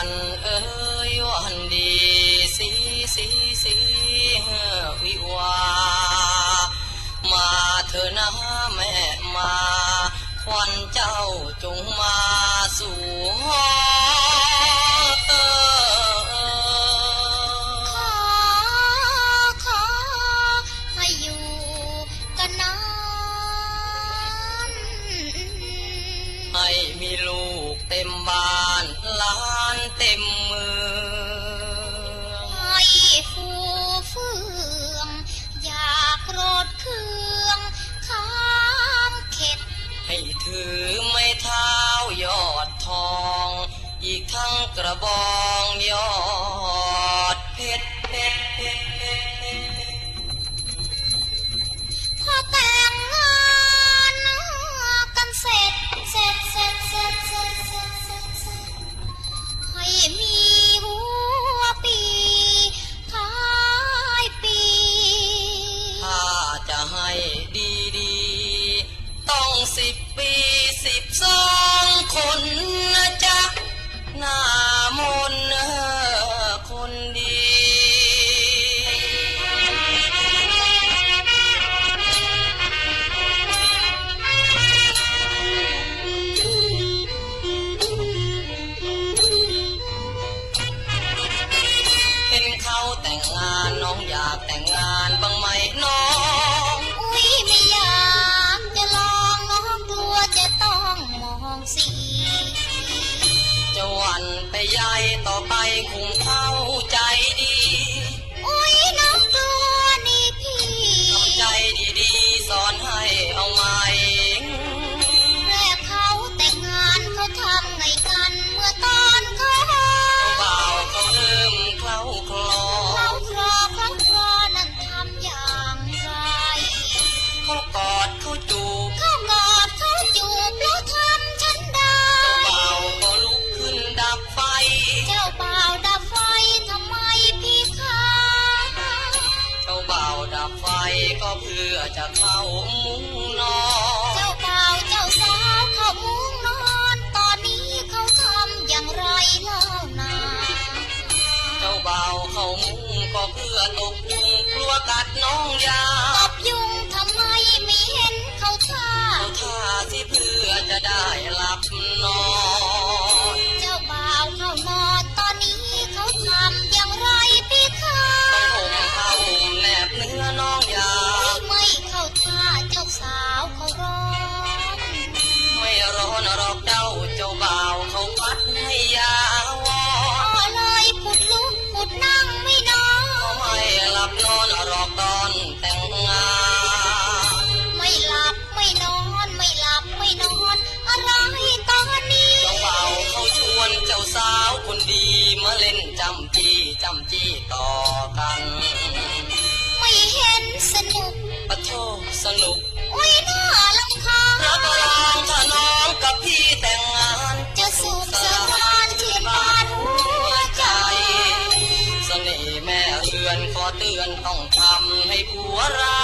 วันเอ้ยวันดีสีสีสีวิวา มาเถอะนะแม่มาควันเจ้าจงมาสู่ห้องเออ ขอขให้อยู่กันนานให้มีลูกเต็มบ้าน มเมืองให้ฟูเฟือง อยากโรดเครื่องข้ามเข็ด ให้ถือไม้เท้ายอดทอง อีกทั้งกระบอก เขาแต่งงานน้องอยากแต่งงานบ้างไหมน้องอุ้ยไม่อยากจะลองน้องกลัวจะต้องมองสีจะหวันไปใหญ่ต่อไปคงเข้าใจดี ก็เพื่อจะเข้ามุ้งนอน เจ้าบ่าเจ้าสาวเขามุ้งนอน ตอนนี้เขาทำอย่างไรเล่านาเจ้าเบาเข้ามุ้งก็เพื่อตกยุงกลัวกัดน้องยา ดีมาเล่นจำจี้จำจี้ต่อกัน ไม่เห็นสนุกปะโทสนุก อุ้ยน่าลำคาญรับรองถ้าน้องกับพี่แต่งงาน จะสุขสรานที่บ้านหัวใจ เสน่ห์แม่เรือนขอเตือนต้องทำให้ผัวรั